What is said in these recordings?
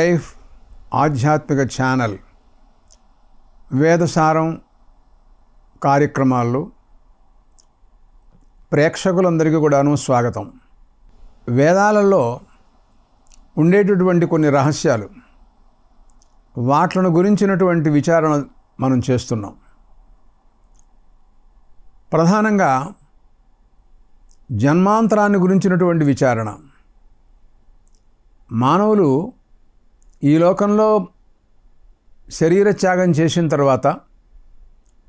Life ఆధ్యాత్మిక channel వేదసారం కార్యక్రమాల్లో ప్రేక్షకులందరికీ కూడాను స్వాగతం. వేదాలలో ఉండేటటువంటి కొన్ని రహస్యాలు వాట్లను గురించినటువంటి విచారణ మనం చేస్తున్నాం. ప్రధానంగా జన్మాంతరాన్ని గురించినటువంటి విచారణ. మానవులు ఈ లోకంలో శరీర త్యాగం చేసిన తర్వాత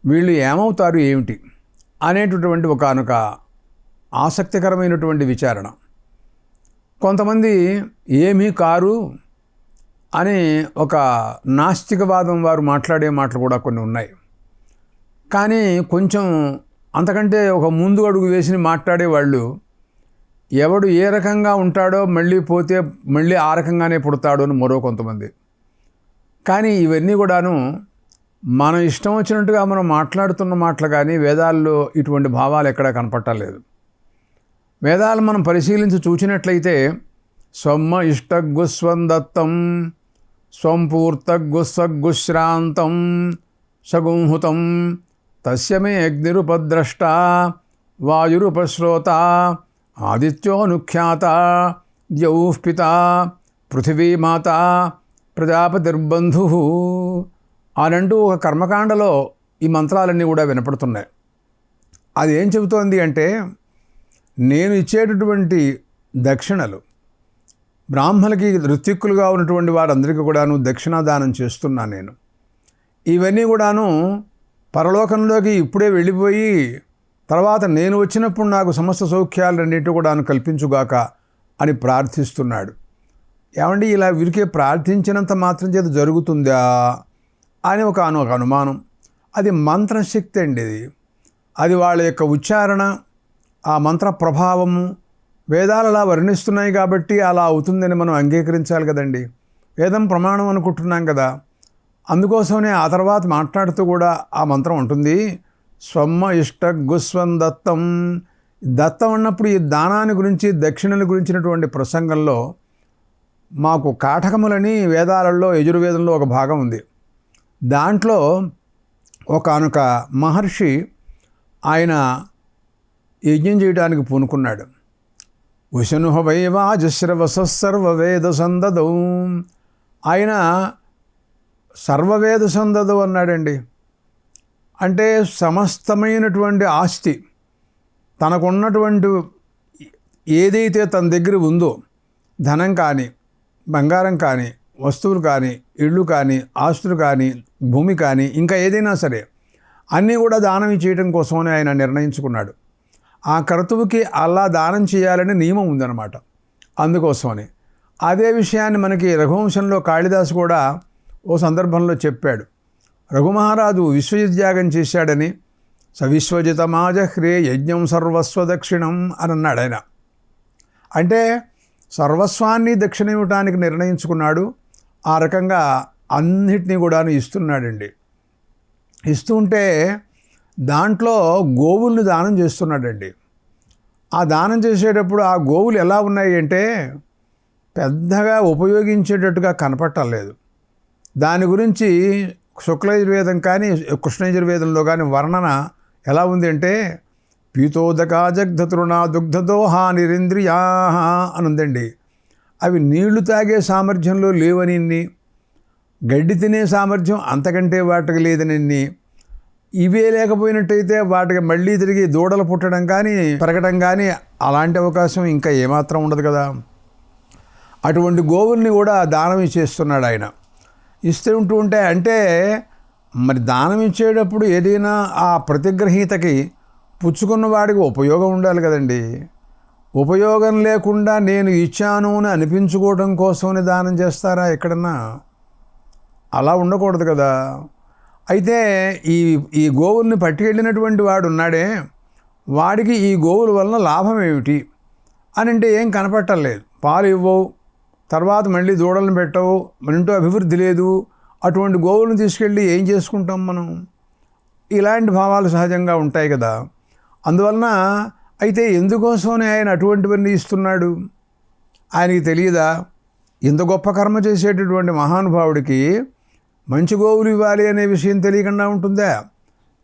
వీళ్ళు ఏమవుతారు ఏమిటి అనేటటువంటి ఒకనొక ఆసక్తికరమైనటువంటి విచారణ. కొంతమంది ఏమీ కారు అని ఒక నాస్తికవాదం వారు మాట్లాడే మాటలు కూడా కొన్ని ఉన్నాయి. కానీ కొంచెం అంతకంటే ఒక ముందు అడుగు వేసి మాట్లాడే వాళ్ళు ఎవడు ఏ రకంగా ఉంటాడో మళ్ళీ పోతే మళ్ళీ ఆ రకంగానే పుడతాడు అని మరో కొంతమంది. కానీ ఇవన్నీ కూడాను మనం ఇష్టం వచ్చినట్టుగా మనం మాట్లాడుతున్న మాటలు కానీ వేదాల్లో ఇటువంటి భావాలు ఎక్కడా కనపట్టలేదు వేదాలు మనం పరిశీలించి చూసినట్లయితే స్వమ్మ ఇష్టగ్గుస్వందత్తం స్వంపూర్తగ్గుస్వగ్గుశ్రాంతం సగుంహుతం తస్యమే అగ్నిరుపద్రష్ట వాయురుపశ్రోత ఆదిత్యోనుఖ్యాత ద్యౌః పిత పృథివీమాత ప్రజాపతిర్బంధు. అనంటూ ఒక కర్మకాండలో ఈ మంత్రాలన్నీ కూడా వినపడుతున్నాయి. అది ఏం చెబుతోంది అంటే నేను ఇచ్చేటటువంటి దక్షిణలు బ్రాహ్మణులకి ఋత్విక్కులుగా ఉన్నటువంటి వారందరికీ కూడాను దక్షిణాదానం చేస్తున్నాను నేను. ఇవన్నీ కూడాను పరలోకంలోకి ఇప్పుడే వెళ్ళిపోయి తర్వాత నేను వచ్చినప్పుడు నాకు సమస్త సౌఖ్యాలు రెండింటి కూడా కల్పించుగాక అని ప్రార్థిస్తున్నాడు. ఏమండి ఇలా వీరికే ప్రార్థించినంత మాత్రం చేత జరుగుతుందా అని ఒక అను ఒక అనుమానం. అది మంత్రశక్తి అండి ఇది. అది వాళ్ళ యొక్క ఉచ్చారణ ఆ మంత్ర ప్రభావము వేదాలు అలా వర్ణిస్తున్నాయి కాబట్టి అలా అవుతుందని మనం అంగీకరించాలి కదండి. వేదం ప్రమాణం అనుకుంటున్నాం కదా. అందుకోసమనే ఆ తర్వాత మాట్లాడుతూ కూడా ఆ మంత్రం ఉంటుంది. స్వమ్మ ఇష్ట గుస్వం దత్తం. దత్తం అన్నప్పుడు ఈ దానాన్ని గురించి దక్షిణని గురించినటువంటి ప్రసంగంలో మాకు కాటకములని వేదాలలో యజుర్వేదంలో ఒక భాగం ఉంది. దాంట్లో ఒకనొక మహర్షి ఆయన యజ్ఞం చేయడానికి పూనుకున్నాడు. వశనుహ వైవాజశ్రవస సర్వవేద సందదౌ ఆయన సర్వవేద సందదు అన్నాడండి. అంటే సమస్తమైనటువంటి ఆస్తి తనకున్నటువంటి ఏదైతే తన దగ్గర ఉందో ధనం కానీ బంగారం కానీ వస్తువులు కానీ ఇళ్ళు కానీ ఆస్తులు కానీ భూమి కానీ ఇంకా ఏదైనా సరే అన్నీ కూడా దానం చేయడం కోసమని ఆయన నిర్ణయించుకున్నాడు. ఆ కర్తువుకి అలా దానం చేయాలనే నియమం ఉందన్నమాట. అందుకోసమని. అదే విషయాన్ని మనకి రఘువంశంలో కాళిదాసు కూడా ఓ సందర్భంలో చెప్పాడు. రఘుమహారాజు విశ్వజిత్యాగం చేశాడని సవిశ్వజితమాజహ్రే యజ్ఞం సర్వస్వ దక్షిణం అని అన్నాడు ఆయన అంటే సర్వస్వాన్ని దక్షిణ ఇవ్వటానికి నిర్ణయించుకున్నాడు ఆ రకంగా అన్నిటినీ కూడా ఇస్తున్నాడండి. ఇస్తుంటే దాంట్లో గోవుల్ని దానం చేస్తున్నాడండి. ఆ దానం చేసేటప్పుడు ఆ గోవులు ఎలా ఉన్నాయి అంటే పెద్దగా ఉపయోగించేటట్టుగా కనపట్టలేదు దాని గురించి శుక్లయజుర్వేదం కానీ కృష్ణయజుర్వేదంలో కానీ వర్ణన ఎలా ఉంది అంటే పీతోదకా జగ్ధతృణ దుగ్ధదోహా నిరింద్రియా అని ఉందండి అవి నీళ్ళు తాగే సామర్థ్యంలో లేవనిన్ని గడ్డి తినే సామర్థ్యం అంతకంటే వాటికి లేదనిన్ని ఇవే లేకపోయినట్టయితే వాటికి మళ్ళీ తిరిగి దూడలు పుట్టడం కానీ పెరగడం కానీ అలాంటి అవకాశం ఇంకా ఏమాత్రం ఉండదు కదా. అటువంటి గోవుల్ని కూడా దానం ఇచ్చేస్తున్నాడు ఆయన. ఇస్తూ ఉంటూ ఉంటే అంటే మరి దానం ఇచ్చేటప్పుడు ఏదైనా ఆ ప్రతిగ్రహీతకి పుచ్చుకున్న వాడికి ఉపయోగం ఉండాలి కదండి. ఉపయోగం లేకుండా నేను ఇచ్చాను అని అనిపించుకోవడం కోసమని దానం చేస్తారా ఎక్కడన్నా? అలా ఉండకూడదు కదా. అయితే ఈ ఈ గోవుల్ని పట్టుకెళ్ళినటువంటి వాడు ఉన్నాడే. వాడికి ఈ గోవుల వలన లాభం ఏమిటి? అని అంటే ఏం కనపట్టలేదు. పాలు ఇవ్వవు తర్వాత మళ్ళీ దూడలను పెట్టవు మన ఇంటో అభివృద్ధి లేదు అటువంటి గోవులను తీసుకెళ్ళి ఏం చేసుకుంటాం మనం? ఇలాంటి భావాలు సహజంగా ఉంటాయి కదా. అందువలన అయితే ఎందుకోసమని ఆయన అటువంటివన్నీ ఇస్తున్నాడు? ఆయనకి తెలియదా? ఇంత గొప్ప కర్మ చేసేటటువంటి మహానుభావుడికి మంచి గోవులు ఇవ్వాలి అనే విషయం తెలియకుండా ఉంటుందా?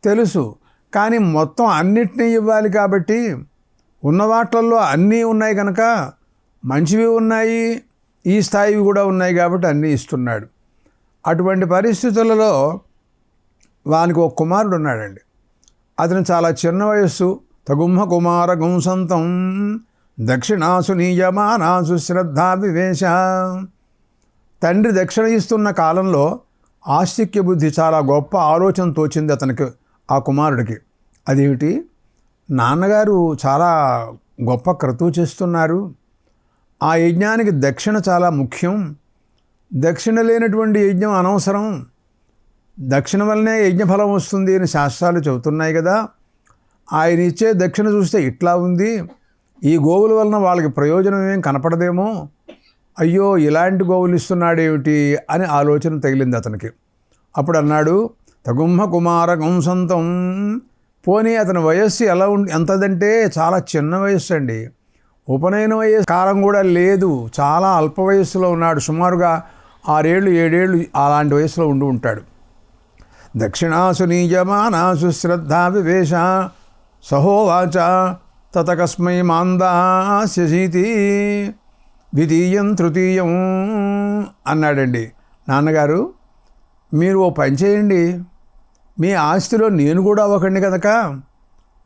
తెలుసు. కానీ మొత్తం అన్నిటినీ ఇవ్వాలి కాబట్టి ఉన్న వాటిల్లో అన్నీ ఉన్నాయి కనుక మంచివి ఉన్నాయి ఈ స్థాయివి కూడా ఉన్నాయి కాబట్టి అన్నీ ఇస్తున్నాడు. అటువంటి పరిస్థితులలో వానికి ఒక కుమారుడు ఉన్నాడండి. అతను చాలా చిన్న వయస్సు. తగుమ్మ కుమార గుంసంతం. దక్షిణాసు నీయమానాసు శ్రద్ధా వివేశ. తండ్రి దక్షిణ ఇస్తున్న కాలంలో ఆస్తిక్య బుద్ధి చాలా గొప్ప ఆలోచన తోచింది అతనికి ఆ కుమారుడికి. అదేమిటి? నాన్నగారు చాలా గొప్ప క్రతువు చేస్తున్నారు. ఆ యజ్ఞానికి దక్షిణ చాలా ముఖ్యం. దక్షిణ లేనటువంటి యజ్ఞం అనవసరం. దక్షిణ వల్లనే యజ్ఞఫలం వస్తుంది అని శాస్త్రాలు చెబుతున్నాయి కదా. ఆయన ఇచ్చే దక్షిణ చూస్తే ఇట్లా ఉంది. ఈ గోవుల వలన వాళ్ళకి ప్రయోజనం ఏం కనపడదేమో. అయ్యో ఇలాంటి గోవులు ఇస్తున్నాడేమిటి అని ఆలోచన తగిలింది అతనికి. అప్పుడు అన్నాడు తగుమ్మ కుమార కంసంతం. పోనీ అతని వయస్సు ఎలా ఉండి ఎంతదంటే చాలా చిన్న వయస్సు అండి. ఉపనయన అయ్యే కాలం కూడా లేదు. చాలా అల్ప వయస్సులో ఉన్నాడు. సుమారుగా ఆరేళ్ళు ఏడేళ్ళు అలాంటి వయసులో ఉండి ఉంటాడు. దక్షిణాసు నీయమానాసు శ్రద్ధ వివేశ సహోవాచ తతకస్మై మాందాస్యసీతి ద్వితీయం తృతీయం అన్నాడండి. నాన్నగారు మీరు ఓ పని చేయండి. మీ ఆస్తిలో నేను కూడా ఒకడిని కనుక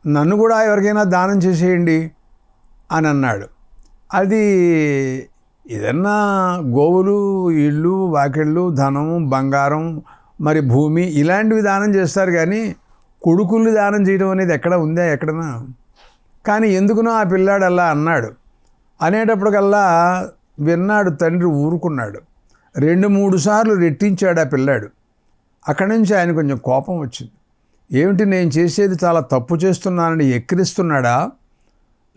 నన్ను కూడా ఎవరికైనా దానం చేసేయండి. అని అన్నాడు అది ఏదన్నా గోవులు ఇళ్ళు వాకిళ్ళు ధనం బంగారం మరి భూమి ఇలాంటివి దానం చేస్తారు కానీ కొడుకులు దానం చేయడం అనేది ఎక్కడ ఉందా ఎక్కడనా కానీ ఎందుకునో ఆ పిల్లాడు అలా అన్నాడు. అనేటప్పటికల్లా విన్నాడు తండ్రి ఊరుకున్నాడు. రెండు మూడు సార్లు రెట్టించాడు ఆ పిల్లాడు. అక్కడి నుంచి ఆయన కొంచెం కోపం వచ్చింది. ఏమిటి నేను చేసేది చాలా తప్పు చేస్తున్నానని ఎక్కిరిస్తున్నాడా?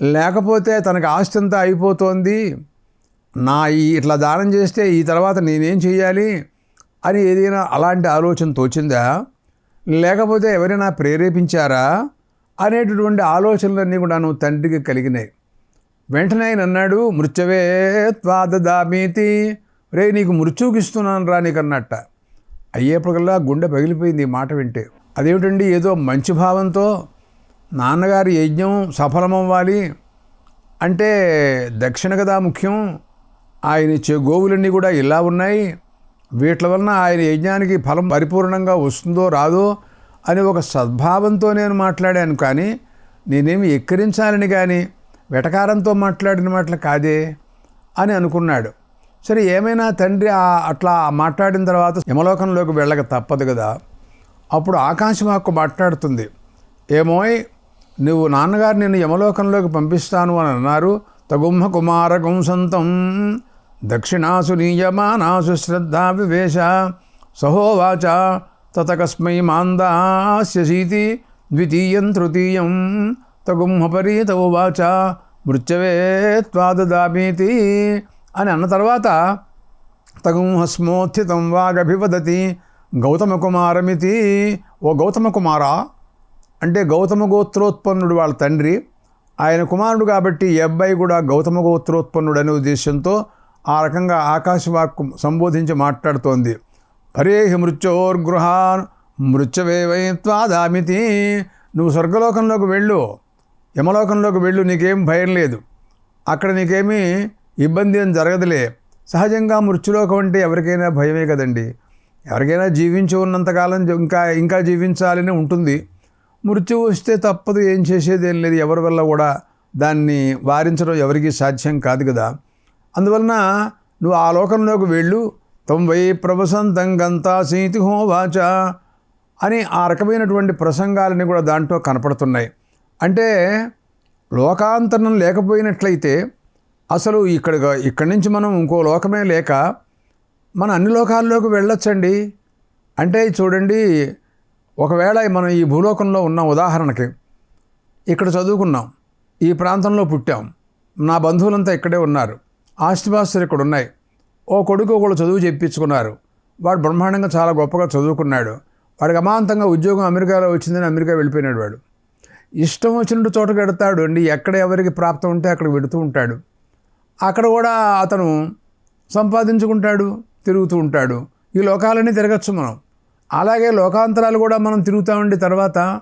లేకపోతే తనకు ఆస్తి అంతా అయిపోతోంది. నా ఈ ఇట్లా దానం చేస్తే ఈ తర్వాత నేనేం చేయాలి అని ఏదైనా అలాంటి ఆలోచన తోచిందా? లేకపోతే ఎవరైనా ప్రేరేపించారా? అనేటటువంటి ఆలోచనలన్నీ కూడా నువ్వు తండ్రికి కలిగినాయి. వెంటనే ఆయన అన్నాడు మృత్యువే త్వాదదామీతి. రే నీకు మృత్యువుకి ఇస్తున్నాను రా నీకు అన్నట్ట అయ్యేప్పటికల్లా గుండె పగిలిపోయింది ఈ మాట వింటే. అదేమిటండి ఏదో మంచి భావంతో నాన్నగారి యజ్ఞం సఫలమవ్వాలి అంటే దక్షిణ కదా ముఖ్యం. ఆయన ఇచ్చే గోవులన్నీ కూడా ఇలా ఉన్నాయి. వీటి వలన ఆయన యజ్ఞానికి ఫలం పరిపూర్ణంగా వస్తుందో రాదో అని ఒక సద్భావంతో నేను మాట్లాడాను కానీ నేనేమి ఎక్కిరించాలని కానీ వెటకారంతో మాట్లాడిన మాటలు కాదే అని అనుకున్నాడు. సరే ఏమైనా తండ్రి అట్లా మాట్లాడిన తర్వాత యమలోకంలోకి వెళ్ళక తప్పదు కదా అప్పుడు ఆకాశవాక్కు మాట్లాడుతుంది. ఏమోయ్ నువ్వు నాన్నగారు నిన్ను యమలోకంలోకి పంపిస్తాను అని అన్నారు. తగుమ్మ కుమార గుంసంతం. దక్షిణాసు నీయమానాసు శ్రద్ధా వివేశ. సహోవాచ. తతకస్మై మాందాస్యసీతి ద్వితీయం తృతీయం. తగుంహపరీత ఉవాచ. మృత్యవే త్వాదదామీతి. అని అన్న తర్వాత తగుంహస్మోత్థితం వాగభివదతి. గౌతమ కుమారమితి. ఓ గౌతమ కుమారా? అంటే గౌతమ గోత్రోత్పన్నుడు వాళ్ళ తండ్రి ఆయన కుమారుడు కాబట్టి ఈ అబ్బాయి కూడా గౌతమ గోత్రోత్పన్నుడు అనే ఉద్దేశంతో ఆ రకంగా ఆకాశవాక్కు సంబోధించి మాట్లాడుతోంది. పరేహి మృత్యోర్గృహాన్ మృత్యవేవైత్వాదామితి నువ్వు స్వర్గలోకంలోకి వెళ్ళు యమలోకంలోకి వెళ్ళు నీకేం భయం లేదు. అక్కడ నీకేమీ ఇబ్బంది ఏం జరగదులే. సహజంగా మృత్యులోకం అంటే ఎవరికైనా భయమే కదండి. ఎవరికైనా జీవించి ఉన్నంతకాలం ఇంకా ఇంకా జీవించాలని ఉంటుంది. మృత్యు వస్తే తప్పదు ఏం చేసేది ఏం లేదు ఎవరి వల్ల కూడా దాన్ని వారించడం ఎవరికీ సాధ్యం కాదు కదా. అందువలన నువ్వు ఆ లోకంలోకి వెళ్ళు. తొంభై వై ప్రభసంతం గంతా సీతి హోవాచ అని ఆ రకమైనటువంటి ప్రసంగాలని కూడా దాంట్లో కనపడుతున్నాయి. అంటే లోకాంతరం లేకపోయినట్లయితే అసలు ఇక్కడ ఇక్కడి నుంచి మనం ఇంకో లోకమే లేక మన అన్ని లోకాల్లోకి వెళ్ళొచ్చండి. అంటే చూడండి ఒకవేళ మనం ఈ భూలోకంలో ఉన్న ఉదాహరణకి ఇక్కడ చదువుకున్నాం ఈ ప్రాంతంలో పుట్టాం నా బంధువులంతా ఇక్కడే ఉన్నారు ఆస్తిపాస్తులు ఇక్కడ ఉన్నాయి ఓ కొడుకు ఒకళ్ళు చదువు చెప్పించుకున్నారు వాడు బ్రహ్మాండంగా చాలా గొప్పగా చదువుకున్నాడు వాడికి అమాంతంగా ఉద్యోగం అమెరికాలో వచ్చిందని అమెరికా వెళ్ళిపోయినాడు వాడు. ఇష్టం వచ్చినట్టు చోటకి వెడతాడు అండి ఎక్కడ ఎవరికి ప్రాప్తం ఉంటే అక్కడ వెడుతూ ఉంటాడు. అక్కడ కూడా అతను సంపాదించుకుంటాడు తిరుగుతూ ఉంటాడు. ఈ లోకాలన్నీ తిరగచ్చు మనం. అలాగే లోకాంతరాలు కూడా మనం తిరుగుతూ ఉండి తర్వాత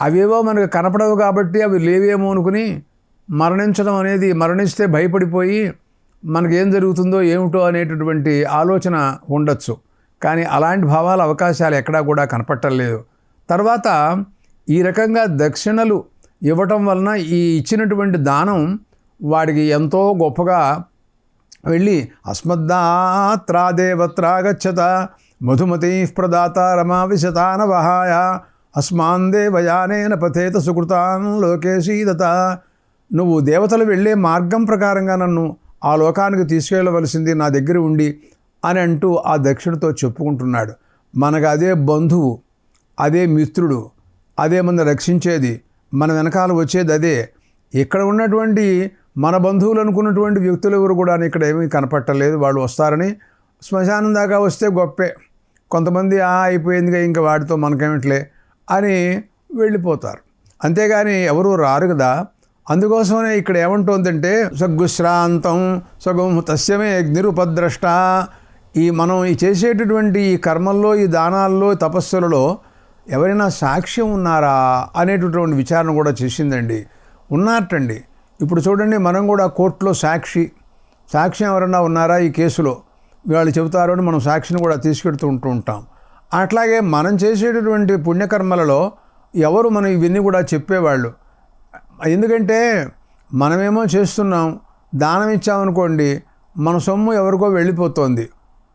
అవేవో మనకు కనపడవు కాబట్టి అవి లేవేమో అనుకుని మరణించడం అనేది మరణిస్తే భయపడిపోయి మనకేం జరుగుతుందో ఏమిటో అనేటటువంటి ఆలోచన ఉండొచ్చు. కానీ అలాంటి భావాల అవకాశాలు ఎక్కడా కూడా కనపట్టలేదు తర్వాత ఈ రకంగా దక్షిణలు ఇవ్వటం వలన ఈ ఇచ్చినటువంటి దానం వాడికి ఎంతో గొప్పగా వెళ్ళి అస్మద్దాత్రాదేవత్రాగచ్చత మధుమతీ ప్రదాత రమావిశతాన వహాయ అస్మాన్ దేవయానేన పథేత సుకృతాన్ లోకేశీదత నువ్వు దేవతలు వెళ్ళే మార్గం ప్రకారంగా నన్ను ఆ లోకానికి తీసుకెళ్ళవలసింది నా దగ్గర ఉండి అని అంటూ ఆ దక్షిణతో చెప్పుకుంటున్నాడు. మనకు అదే బంధువు అదే మిత్రుడు అదే మన రక్షించేది మన వెనకాల వచ్చేది అదే. ఇక్కడ ఉన్నటువంటి మన బంధువులు అనుకున్నటువంటి వ్యక్తులు ఎవరు కూడా ఇక్కడ ఏమీ కనపట్టలేదు. వాళ్ళు వస్తారని శ్మశానం దాకా వస్తే గొప్పే. కొంతమంది ఆ అయిపోయిందిగా ఇంకా వాడితో మనకేమిట్లే అని వెళ్ళిపోతారు. అంతేగాని ఎవరు రారు కదా. అందుకోసమనే ఇక్కడ ఏమంటుందంటే సగ్గుశ్రాంతం సగం తస్యమే నిరుపద్రష్ట ఈ మనం ఈ చేసేటటువంటి ఈ కర్మల్లో ఈ దానాల్లో తపస్సులలో ఎవరైనా సాక్ష్యం ఉన్నారా అనేటటువంటి విచారణ కూడా చేసిందండి. ఉన్నారటండి. ఇప్పుడు చూడండి మనం కూడా కోర్టులో సాక్షి సాక్ష్యం ఎవరన్నా ఉన్నారా ఈ కేసులో? వాళ్ళు చెబుతారు అని మనం సాక్షిని కూడా తీసుకెడుతూ ఉంటూ ఉంటాం. అట్లాగే మనం చేసేటటువంటి పుణ్యకర్మలలో ఎవరు మనం ఇవన్నీ కూడా చెప్పేవాళ్ళు. ఎందుకంటే మనమేమో చేస్తున్నాం దానం ఇచ్చామనుకోండి మన సొమ్ము ఎవరికో వెళ్ళిపోతుంది.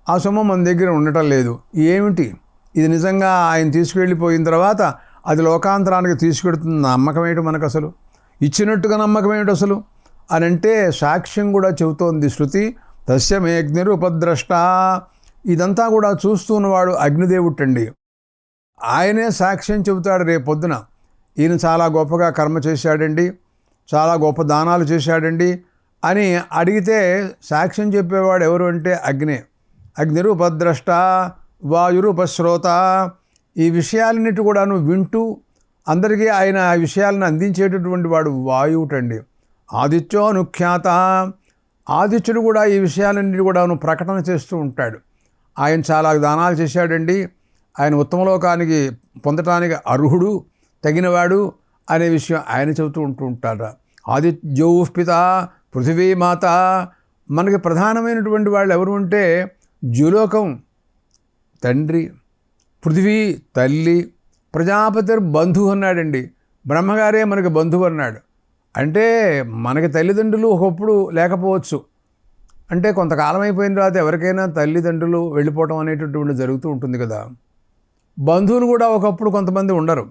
ఆ సొమ్ము మన దగ్గర ఉండటం లేదు. ఏమిటి? ఇది నిజంగా ఆయన తీసుకువెళ్ళిపోయిన తర్వాత అది లోకాంతరానికి తీసుకెడుతుంది నమ్మకం ఏంటి మనకు అసలు ఇచ్చినట్టుగా నమ్మకం ఏమిటి అసలు? అని అంటే సాక్ష్యం కూడా చెబుతోంది శృతి. తస్యమే అగ్నిరుపద్రష్ట ఇదంతా కూడా చూస్తున్నవాడు అగ్నిదేవుటండి ఆయనే సాక్ష్యం చెబుతాడు రేపు పొద్దున. ఈయన చాలా గొప్పగా కర్మ చేశాడండి. చాలా గొప్ప దానాలు చేశాడండి అని అడిగితే సాక్ష్యం చెప్పేవాడు ఎవరు అంటే అగ్నే. అగ్నిరూపద్రష్ట వాయురూపశ్రోత ఈ విషయాలన్నిటి కూడాను వింటూ అందరికీ ఆయన ఆ విషయాలను అందించేటటువంటి వాడు వాయువుటండి. ఆదిత్యోనుఖ్యాత. ఆదిత్యుడు కూడా ఈ విషయాలన్నీ కూడాను ప్రకటన చేస్తూ ఉంటాడు. ఆయన చాలా దానాలు చేశాడండి. ఆయన ఉత్తమలోకానికి పొందటానికి అర్హుడు తగినవాడు అనే విషయం ఆయన చెబుతూ ఉంటూ ఉంటాడు ఆదిత్యోపిత పృథివీమాత మనకి ప్రధానమైనటువంటి వాళ్ళు ఎవరు ఉంటే జ్యులోకం తండ్రి పృథివీ తల్లి ప్రజాపతి బంధువు అన్నాడండి. బ్రహ్మగారే మనకి బంధువు అన్నాడు. అంటే మనకి తల్లిదండ్రులు ఒకప్పుడు లేకపోవచ్చు. అంటే కొంతకాలం అయిపోయిన తర్వాత ఎవరికైనా తల్లిదండ్రులు వెళ్ళిపోవటం అనేటటువంటి జరుగుతూ ఉంటుంది కదా. బంధువులు కూడా ఒకప్పుడు కొంతమంది ఉండరు.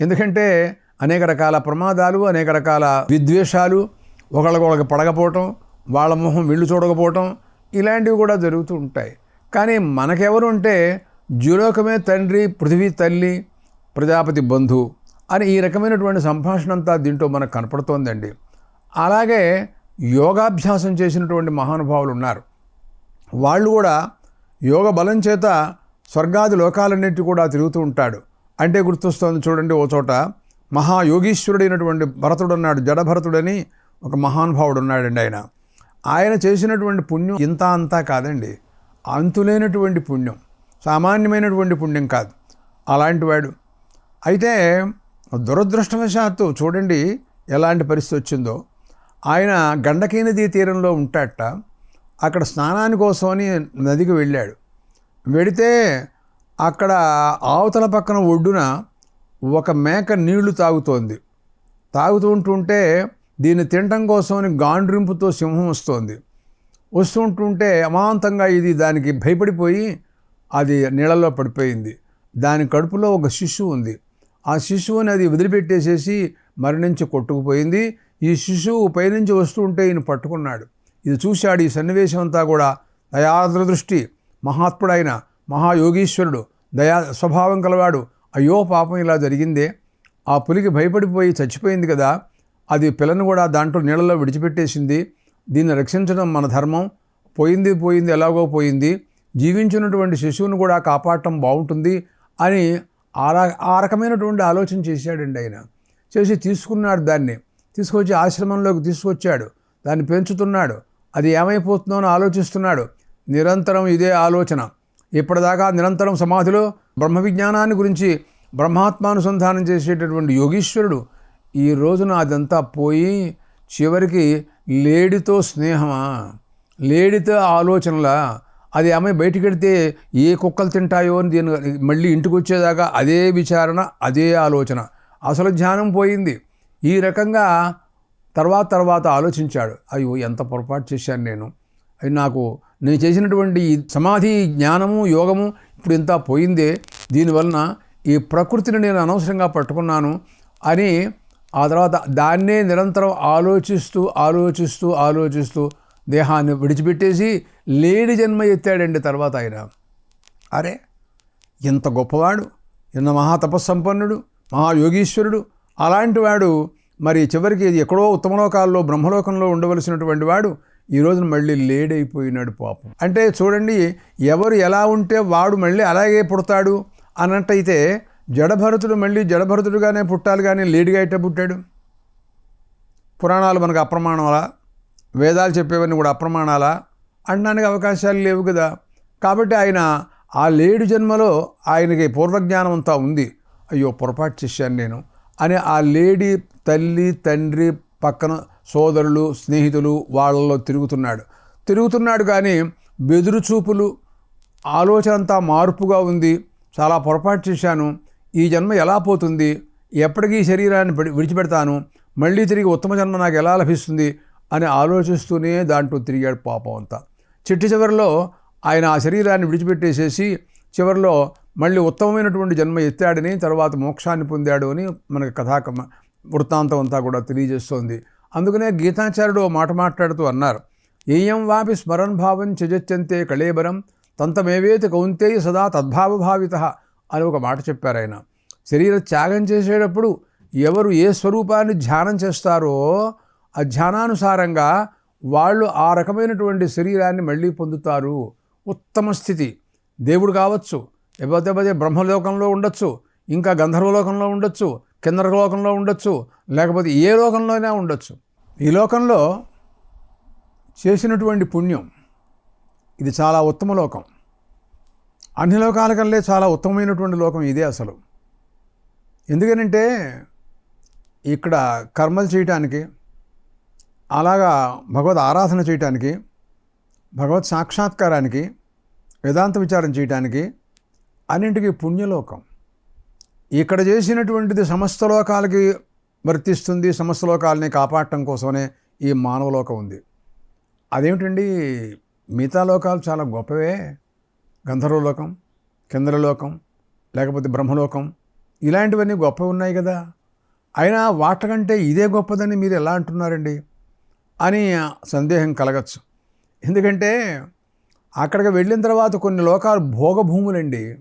ఎందుకంటే అనేక రకాల ప్రమాదాలు అనేక రకాల విద్వేషాలు ఒకళ్ళకొకళ్ళకి పడకపోవటం వాళ్ళ మొహం వీళ్ళు చూడకపోవటం ఇలాంటివి కూడా జరుగుతూ ఉంటాయి. కానీ మనకెవరు ఉంటే జ్యులోకమే తండ్రి పృథివీ తల్లి ప్రజాపతి బంధువు. అని ఈ రకమైనటువంటి సంభాషణ అంతా దీంట్లో మనకు కనపడుతోందండి. అలాగే యోగాభ్యాసం చేసినటువంటి మహానుభావులు ఉన్నారు. వాళ్ళు కూడా యోగ బలం చేత స్వర్గాది లోకాలన్నిటి కూడా తిరుగుతూ ఉంటాడు. అంటే గుర్తొస్తోంది చూడండి ఓ చోట మహాయోగీశ్వరుడైనటువంటి భరతుడు ఉన్నాడు జడభరతుడని ఒక మహానుభావుడు ఉన్నాడండి ఆయన. ఆయన చేసినటువంటి పుణ్యం ఇంత అంతా కాదండి. అంతులేనటువంటి పుణ్యం సామాన్యమైనటువంటి పుణ్యం కాదు. అలాంటి వాడు. అయితే దురదృష్టవశాత్తు చూడండి ఎలాంటి పరిస్థితి వచ్చిందో. ఆయన గండకీ నదీ తీరంలో ఉంటాట అక్కడ స్నానాని కోసమని నదికి వెళ్ళాడు. వెడితే అక్కడ ఆవతల పక్కన ఒడ్డున ఒక మేక నీళ్ళు తాగుతోంది. తాగుతూ ఉంటుంటే దీన్ని తినటం కోసమని గాండ్రింపుతో సింహం వస్తోంది. వస్తుంటుంటే అమాంతంగా ఇది దానికి భయపడిపోయి అది నీళ్ళలో పడిపోయింది. దాని కడుపులో ఒక శిశువు ఉంది. ఆ శిశువుని అది వదిలిపెట్టేసేసి మరణించి కొట్టుకుపోయింది. ఈ శిశువు పైనుంచి వస్తూ ఉంటే ఈయన పట్టుకున్నాడు. ఇది చూశాడు ఈ సన్నివేశం అంతా కూడా. దయాద్ర దృష్టి. మహాత్ముడైన మహాయోగీశ్వరుడు. దయా స్వభావం కలవాడు. అయ్యో పాపం ఇలా జరిగిందే. ఆ పులికి భయపడిపోయి చచ్చిపోయింది కదా. అది పిల్లను కూడా దాంట్లో నీళ్ళలో విడిచిపెట్టేసింది. దీన్ని రక్షించడం మన ధర్మం. పోయింది పోయింది ఎలాగో పోయింది. జీవించినటువంటి శిశువును కూడా కాపాడటం బాగుంటుంది అని ఆ ఆ రకమైనటువంటి ఆలోచన చేశాడండి ఆయన. చేసి తీసుకున్నాడు దాన్ని. తీసుకొచ్చి ఆశ్రమంలోకి తీసుకొచ్చాడు. దాన్ని పెంచుతున్నాడు. అది ఏమైపోతుందో అని ఆలోచిస్తున్నాడు. నిరంతరం ఇదే ఆలోచన. ఇప్పటిదాకా నిరంతరం సమాధిలో బ్రహ్మ విజ్ఞానాన్ని గురించి బ్రహ్మాత్మానుసంధానం చేసేటటువంటి యోగీశ్వరుడు ఈ రోజున అదంతా పోయి చివరికి లేడితో స్నేహమా? లేడితో ఆలోచనలా? అది ఆమె బయటికి వెడితే ఏ కుక్కలు తింటాయో అని దీని మళ్ళీ ఇంటికి వచ్చేదాకా అదే విచారణ అదే ఆలోచన. అసలు ధ్యానం పోయింది. ఈ రకంగా తర్వాత తర్వాత ఆలోచించాడు. అయ్యో ఎంత పొరపాటు చేశాను నేను. అది నాకు నేను చేసినటువంటి సమాధి జ్ఞానము యోగము ఇప్పుడు ఇంత పోయిందే. దీనివలన ఈ ప్రకృతిని నేను అనవసరంగా పట్టుకున్నాను అని ఆ తర్వాత దాన్నే నిరంతరం ఆలోచిస్తూ ఆలోచిస్తూ ఆలోచిస్తూ దేహాన్ని విడిచిపెట్టేసి లేడి జన్మ ఎత్తాడండి తర్వాత ఆయన. అరే ఇంత గొప్పవాడు ఇంత మహాతపస్సంపన్నుడు మహాయోగీశ్వరుడు. అలాంటి వాడు మరి చివరికి ఎక్కడో ఉత్తమలోకాల్లో బ్రహ్మలోకంలో ఉండవలసినటువంటి వాడు ఈ రోజున మళ్ళీ లేడైపోయినాడు పాపం. అంటే చూడండి ఎవరు ఎలా ఉంటే వాడు మళ్ళీ అలాగే పుడతాడు అన్నట్టయితే జడభరతుడు మళ్ళీ జడభరతుడుగానే పుట్టాలి కానీ లేడిగా అయితే పుట్టాడు? పురాణాలు మనకు అప్రమాణం అలా వేదాలు చెప్పేవన్నీ కూడా అప్రమాణాలా? అనడానికి అవకాశాలు లేవు కదా. కాబట్టి ఆయన ఆ లేడు జన్మలో ఆయనకి పూర్వజ్ఞానం అంతా ఉంది. అయ్యో పొరపాటు చేశాను నేను అని ఆ లేడీ తల్లి తండ్రి పక్కన సోదరులు స్నేహితులు వాళ్ళలో తిరుగుతున్నాడు. తిరుగుతున్నాడు కానీ బెదురు చూపులు ఆలోచన అంతా మార్పుగా ఉంది. చాలా పొరపాటు చేశాను. ఈ జన్మ ఎలా పోతుంది? ఎప్పటికీ శరీరాన్ని విడిచిపెడతాను. మళ్ళీ తిరిగి ఉత్తమ జన్మ నాకు ఎలా లభిస్తుంది? అని ఆలోచిస్తూనే దాంట్లో తిరిగాడు పాపం అంతా. చిట్టి చివరిలో ఆయన ఆ శరీరాన్ని విడిచిపెట్టేసేసి చివరిలో మళ్ళీ ఉత్తమమైనటువంటి జన్మ ఎత్తాడని తర్వాత మోక్షాన్ని పొందాడు అని మనకి కథా వృత్తాంతం అంతా కూడా తెలియజేస్తోంది. అందుకనే గీతాచార్యుడు మాట మాట్లాడుతూ అన్నారు ఏయం వాపి స్మరణ్ భావం త్యజత్యంతే కళేబరం తంతమేవేతి కౌంతేయ సదా తద్భావభావిత అని ఒక మాట చెప్పారు ఆయన. శరీర త్యాగం చేసేటప్పుడు ఎవరు ఏ స్వరూపాన్ని ధ్యానం చేస్తారో ఆ ధ్యానానుసారంగా వాళ్ళు ఆ రకమైనటువంటి శరీరాన్ని మళ్ళీ పొందుతారు. ఉత్తమ స్థితి. దేవుడు కావచ్చు లేకపోతే బ్రహ్మలోకంలో ఉండొచ్చు ఇంకా గంధర్వలోకంలో ఉండొచ్చు కిందరలోకంలో ఉండొచ్చు లేకపోతే ఏ లోకంలోనే ఉండొచ్చు. ఈ లోకంలో చేసినటువంటి పుణ్యం ఇది చాలా ఉత్తమ లోకం. అన్ని లోకాల కల్లే చాలా ఉత్తమమైనటువంటి లోకం ఇదే అసలు. ఎందుకనంటే ఇక్కడ కర్మలు చేయటానికి అలాగా భగవద్ ఆరాధన చేయటానికి భగవత్ సాక్షాత్కారానికి వేదాంత విచారం చేయటానికి అన్నింటికీ పుణ్యలోకం. ఇక్కడ చేసినటువంటిది సమస్త లోకాలకి వర్తిస్తుంది సమస్త లోకాలని కాపాడటం కోసమనే ఈ మానవలోకం ఉంది. అదేమిటండి? మిగతా లోకాలు చాలా గొప్పవే. గంధర్వలోకం కిందరలోకం లేకపోతే బ్రహ్మలోకం ఇలాంటివన్నీ గొప్పవి ఉన్నాయి కదా. అయినా వాటకంటే ఇదే గొప్పదని మీరు ఎలా అంటున్నారండి? అని సందేహం కలగచ్చు. ఎందుకంటే అక్కడికి వెళ్ళిన తర్వాత కొన్ని లోకాలు భోగభూములండి.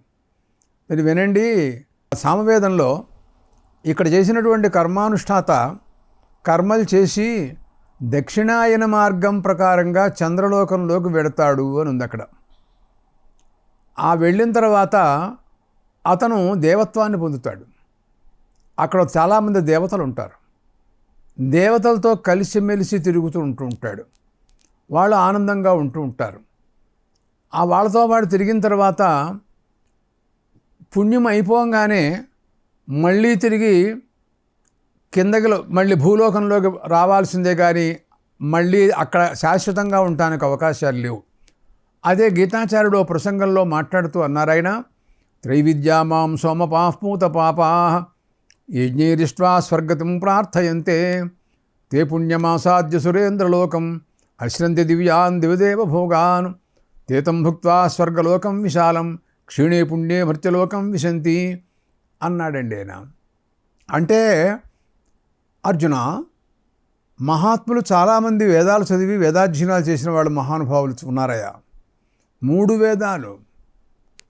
మీరు వినండి సామవేదంలో ఇక్కడ చేసినటువంటి కర్మానుష్ఠాత కర్మలు చేసి దక్షిణాయన మార్గం ప్రకారంగా చంద్రలోకంలోకి వెడతాడు అని ఉంది అక్కడ. ఆ వెళ్ళిన తర్వాత అతను దేవత్వాన్ని పొందుతాడు. అక్కడ చాలామంది దేవతలు ఉంటారు. దేవతలతో కలిసిమెలిసి తిరుగుతూ ఉంటూ ఉంటాడు. వాళ్ళు ఆనందంగా ఉంటూ ఉంటారు. ఆ వాళ్ళతో వాడు తిరిగిన తర్వాత పుణ్యం అయిపోగానే మళ్ళీ తిరిగి కిందకి మళ్ళీ భూలోకంలోకి రావాల్సిందే కానీ మళ్ళీ అక్కడ శాశ్వతంగా ఉండటానికి అవకాశాలు లేవు. అదే గీతాచార్యుడు ప్రసంగంలో మాట్లాడుతూ అన్నారాయన త్రైవిద్యామాం సోమపాహ్మూత పాపా యజ్ఞైరిష్ట్వా స్వర్గతం ప్రార్థయంతే. తే పుణ్యమాసాద్య సురేంద్రలోకం అశ్రంతి దివ్యాన్ దివదేవ భోగాన్. తేతం భుక్త్వా స్వర్గలోకం విశాలం క్షీణే పుణ్యే భర్త్యలోకం విశంతి అన్నాడండి ఆయన. అంటే అర్జున మహాత్ములు చాలామంది వేదాలు చదివి వేదాధ్యయనాలు చేసిన వాళ్ళు మహానుభావులు ఉన్నారయ్యా. మూడు వేదాలు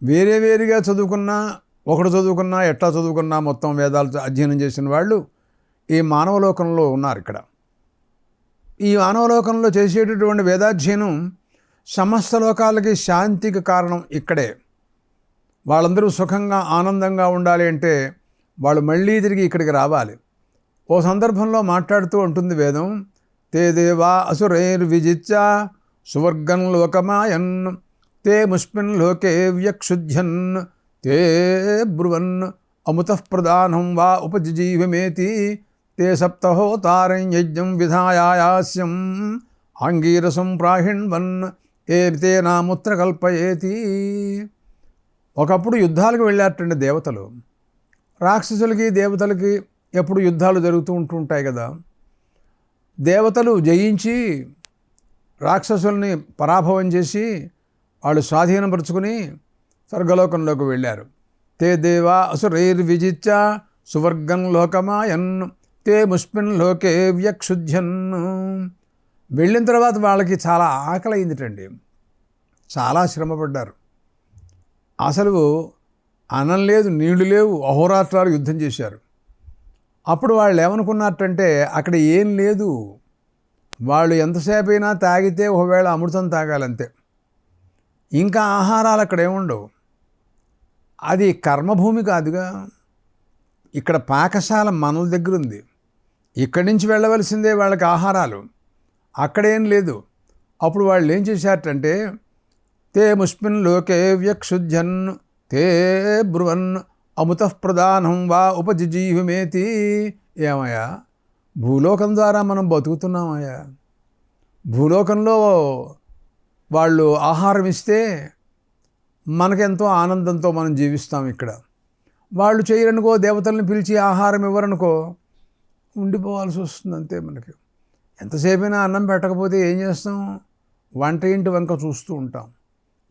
వేరే వేరుగా చదువుకున్నా ఒకడు చదువుకున్నా ఎట్లా చదువుకున్నా మొత్తం వేదాలు అధ్యయనం చేసిన వాళ్ళు ఈ మానవలోకంలో ఉన్నారు ఇక్కడ. ఈ మానవలోకంలో చేసేటటువంటి వేదాధ్యయనం సమస్త లోకాలకి శాంతికి కారణం ఇక్కడే. వాళ్ళందరూ సుఖంగా ఆనందంగా ఉండాలి అంటే వాళ్ళు మళ్ళీ తిరిగి ఇక్కడికి రావాలి. ఓ సందర్భంలో మాట్లాడుతూ ఉంటుంది వేదం తే దేవా అసురైర్విజిత్య సువర్గం లోకమాయన్ తే ముష్మిన్ లోకే వ్యక్షుధ్యన్ తే బ్రువన్ అముత ప్రధానం వా ఉపజీవమేతి తే సప్తహోతారం యజ్ఞం విధాయాస్యం ఆంగీరసం ప్రాహిణ్వన్ ఏ తేనాముత్ర కల్పయేతి ఒకప్పుడు యుద్ధాలకు వెళ్ళారటండి దేవతలు. రాక్షసులకి దేవతలకి ఎప్పుడు యుద్ధాలు జరుగుతూ ఉంటుంటాయి కదా. దేవతలు జయించి రాక్షసుల్ని పరాభవం చేసి వాళ్ళు స్వాధీనపరుచుకుని స్వర్గలోకంలోకి వెళ్ళారు. తే దేవా అసురైర్విజిచ్చ సువర్గం లోకమాయన్ తే ముస్మిన్ లోకే వ్యక్షుధ్యన్. వెళ్ళిన తర్వాత వాళ్ళకి చాలా ఆకలి అయిందిటండి చాలా శ్రమపడ్డారు. అసలు అన్నం లేదు నీళ్ళు లేవు అహోరాత్రాలు యుద్ధం చేశారు. అప్పుడు వాళ్ళు ఏమనుకున్నట్టంటే అక్కడ ఏం లేదు. వాళ్ళు ఎంతసేపు అయినా తాగితే ఒకవేళ అమృతం తాగాలంతే. ఇంకా ఆహారాలు అక్కడ ఏముండవు. అది కర్మభూమి కాదుగా. ఇక్కడ పాకశాల మనల దగ్గర ఉంది. ఇక్కడి నుంచి వెళ్ళవలసిందే వాళ్ళకి ఆహారాలు. అక్కడేం లేదు. అప్పుడు వాళ్ళు ఏం చేశారంటే తే ముస్మిన్ లోకే వ్యక్షుధ్యన్ తే బ్రువన్ అముత ప్రధానం వా ఉపజిజీవమేతి ఏమయ్యా? భూలోకం ద్వారా మనం బతుకుతున్నామయ్యా. భూలోకంలో వాళ్ళు ఆహారం ఇస్తే మనకెంతో ఆనందంతో మనం జీవిస్తాం ఇక్కడ. వాళ్ళు చేయరనుకో దేవతలను పిలిచి ఆహారం ఇవ్వరనుకో ఉండిపోవాల్సి వస్తుంది అంతే మనకి. ఎంతసేపైనా అన్నం పెట్టకపోతే ఏం చేస్తాం? వంట ఇంటి వంక చూస్తూ ఉంటాం.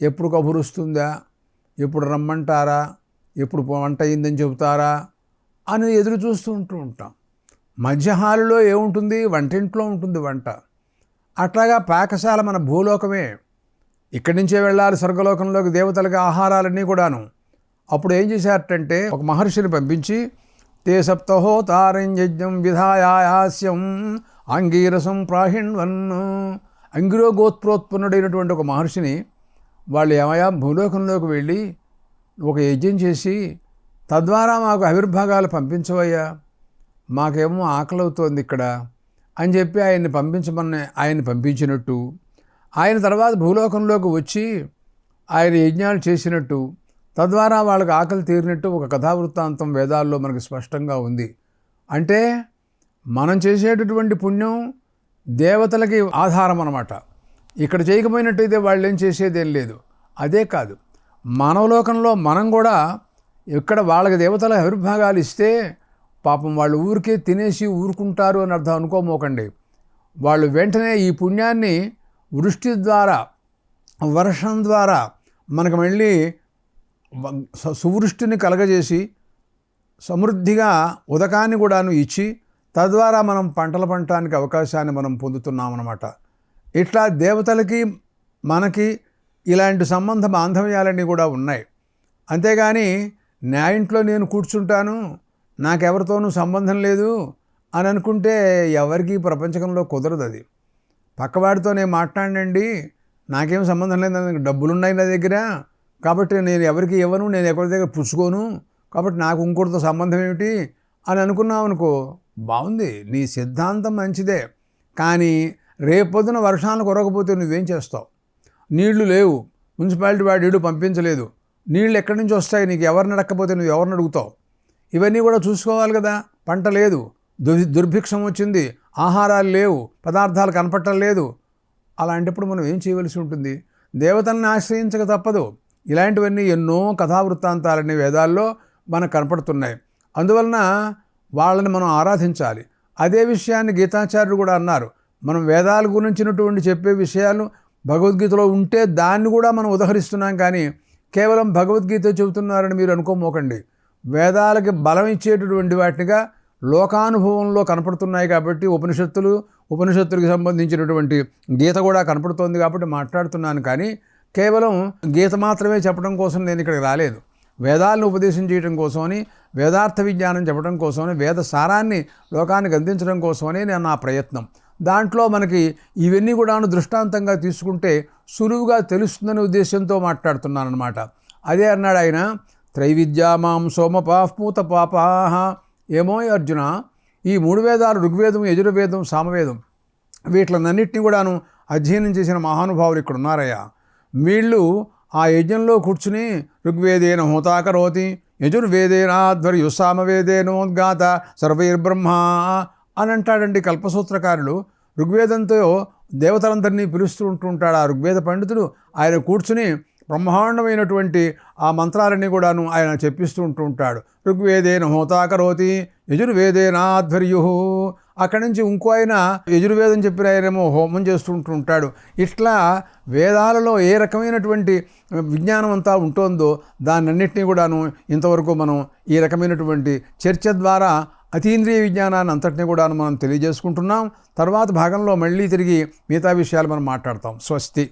ఎప్పుడు కబురుస్తుందా ఎప్పుడు రమ్మంటారా? ఎప్పుడు వంట అయిందని చెబుతారా? అని ఎదురు చూస్తూ ఉంటూ ఉంటాం. మధ్య హాలులో ఏముంటుంది? వంటింట్లో ఉంటుంది వంట. అట్లాగా పాకశాల మన భూలోకమే. ఇక్కడి నుంచే వెళ్ళాలి స్వర్గలోకంలోకి దేవతలకి ఆహారాలన్నీ కూడాను. అప్పుడు ఏం చేశారటంటే ఒక మహర్షిని పంపించి తే సప్తహో తారంజజ్ఞం విధాయాస్యం అంగీరసం ప్రాహిణ్వన్ అంగిరో ఒక మహర్షిని వాళ్ళు ఏమయా భూలోకంలోకి వెళ్ళి ఒక యజ్ఞం చేసి తద్వారా మాకు ఆవిర్భాగాలు పంపించవయ్యా మాకేమో ఆకలి అవుతోంది ఇక్కడ అని చెప్పి ఆయన్ని పంపించమని ఆయన్ని పంపించినట్టు ఆయన తర్వాత భూలోకంలోకి వచ్చి ఆయన యజ్ఞాలు చేసినట్టు తద్వారా వాళ్ళకి ఆకలి తీరినట్టు ఒక కథావృత్తాంతం వేదాల్లో మనకు స్పష్టంగా ఉంది. అంటే మనం చేసేటటువంటి పుణ్యం దేవతలకి ఆధారం అన్నమాట. ఇక్కడ చేయకపోయినట్టయితే వాళ్ళు ఏం చేసేదేం లేదు. అదే కాదు మానవలోకంలో మనం కూడా ఇక్కడ వాళ్ళకి దేవతల ఆవిర్భాగాలు ఇస్తే పాపం వాళ్ళు ఊరికే తినేసి ఊరుకుంటారు అని అర్థం అనుకోమోకండి. వాళ్ళు వెంటనే ఈ పుణ్యాన్ని వృష్టి ద్వారా వర్షం ద్వారా మనకు మళ్ళీ సువృష్టిని కలగజేసి సమృద్ధిగా ఉదకాన్ని కూడాను ఇచ్చి తద్వారా మనం పంటలు పండటానికి అవకాశాన్ని మనం పొందుతున్నామన్నమాట. ఇట్లా దేవతలకి మనకి ఇలాంటి సంబంధ బాంధవ్యాలన్నీ కూడా ఉన్నాయి. అంతేగాని నా ఇంట్లో నేను కూర్చుంటాను నాకెవరితోనూ సంబంధం లేదు అని అనుకుంటే ఎవరికీ ప్రపంచంలో కుదరదు అది పక్కవాడితో నేను మాట్లాడండి. నాకేం సంబంధం లేదు నాకు డబ్బులు ఉన్నాయి నా దగ్గర. కాబట్టి నేను ఎవరికి ఇవ్వను నేను ఎవరి దగ్గర పుచ్చుకోను. కాబట్టి నాకు ఇంకోటితో సంబంధం ఏమిటి? అని అనుకున్నావు అనుకో బాగుంది నీ సిద్ధాంతం మంచిదే. కానీ రేపొద్దున వర్షాలు కొరకపోతే నువ్వేం చేస్తావు? నీళ్ళు లేవు మున్సిపాలిటీ వాడు నీళ్ళు పంపించలేదు. నీళ్ళు ఎక్కడి నుంచి వస్తాయి? నీకు ఎవరిని అడగకపోతే నువ్వు ఎవరిని అడుగుతావు? ఇవన్నీ కూడా చూసుకోవాలి కదా పంట లేదు. దుర్ దుర్భిక్షం వచ్చింది. ఆహారాలు లేవు పదార్థాలు కనపడటం లేదు. అలాంటప్పుడు మనం ఏం చేయవలసి ఉంటుంది? దేవతల్ని ఆశ్రయించక తప్పదు. ఇలాంటివన్నీ ఎన్నో కథావృత్తాంతాలన్నీ వేదాల్లో మనకు కనపడుతున్నాయి. అందువలన వాళ్ళని మనం ఆరాధించాలి. అదే విషయాన్ని గీతాచార్యుడు కూడా అన్నారు. మనం వేదాల గురించినటువంటి చెప్పే విషయాలు భగవద్గీతలో ఉంటే దాన్ని కూడా మనం ఉదహరిస్తున్నాం కానీ కేవలం భగవద్గీత చెబుతున్నారని మీరు అనుకోమోకండి. వేదాలకి బలం ఇచ్చేటటువంటి వాటిగా లోకానుభవంలో కనపడుతున్నాయి కాబట్టి ఉపనిషత్తులు ఉపనిషత్తులకు సంబంధించినటువంటి గీత కూడా కనపడుతోంది కాబట్టి మాట్లాడుతున్నాను కానీ కేవలం గీత మాత్రమే చెప్పడం కోసం నేను ఇక్కడికి రాలేదు. వేదాలను ఉపదేశం చేయడం కోసమని వేదార్థ విజ్ఞానం చెప్పడం కోసమని వేద సారాన్ని లోకానికి అందించడం కోసమని నేను నా ప్రయత్నం. దాంట్లో మనకి ఇవన్నీ కూడాను దృష్టాంతంగా తీసుకుంటే సులువుగా తెలుస్తుందనే ఉద్దేశంతో మాట్లాడుతున్నాను అనమాట అదే అన్నాడు ఆయన త్రైవిద్యా మాం సోమపాపూత పాపాహ ఏమో అర్జున? ఈ మూడు వేదాలు ఋగ్వేదం యజుర్వేదం సామవేదం వీటిలన్నింటినీ కూడాను అధ్యయనం చేసిన మహానుభావులు ఇక్కడ ఉన్నారయ్యా. వీళ్ళు ఆ యజ్ఞంలో కూర్చుని ఋగ్వేదేన హోతాకరోతి యజుర్వేదేనాధ్వర్యు సామవేదేనోద్గాత సర్వైర్బ్రహ్మ అని అంటాడండి కల్పసూత్రకారులు. ఋగ్వేదంతో దేవతలందరినీ పిలుస్తూ ఉంటుంటాడు ఆ ఋగ్వేద పండితుడు. ఆయన కూర్చుని బ్రహ్మాండమైనటువంటి ఆ మంత్రాలన్నీ కూడాను ఆయన చెప్పిస్తూ ఉంటూ ఉంటాడు. ఋగ్వేదేన హోతాకరోతి యజుర్వేదేనాధ్వర్యు. అక్కడి నుంచి ఇంకో ఆయన యజుర్వేదం చెప్పిన ఆయనేమో హోమం చేస్తూ ఉంటూ ఉంటాడు. ఇట్లా వేదాలలో ఏ రకమైనటువంటి విజ్ఞానం అంతా ఉంటుందో దాన్నన్నింటినీ కూడాను ఇంతవరకు మనం ఈ రకమైనటువంటి చర్చ ద్వారా అతీంద్రియ విజ్ఞానాన్ని అంతటినీ కూడా మనం తెలియజేసుకుంటున్నాం. తర్వాత భాగంలో మళ్ళీ తిరిగి మిగతా విషయాలు మనం మాట్లాడతాం. స్వస్తి.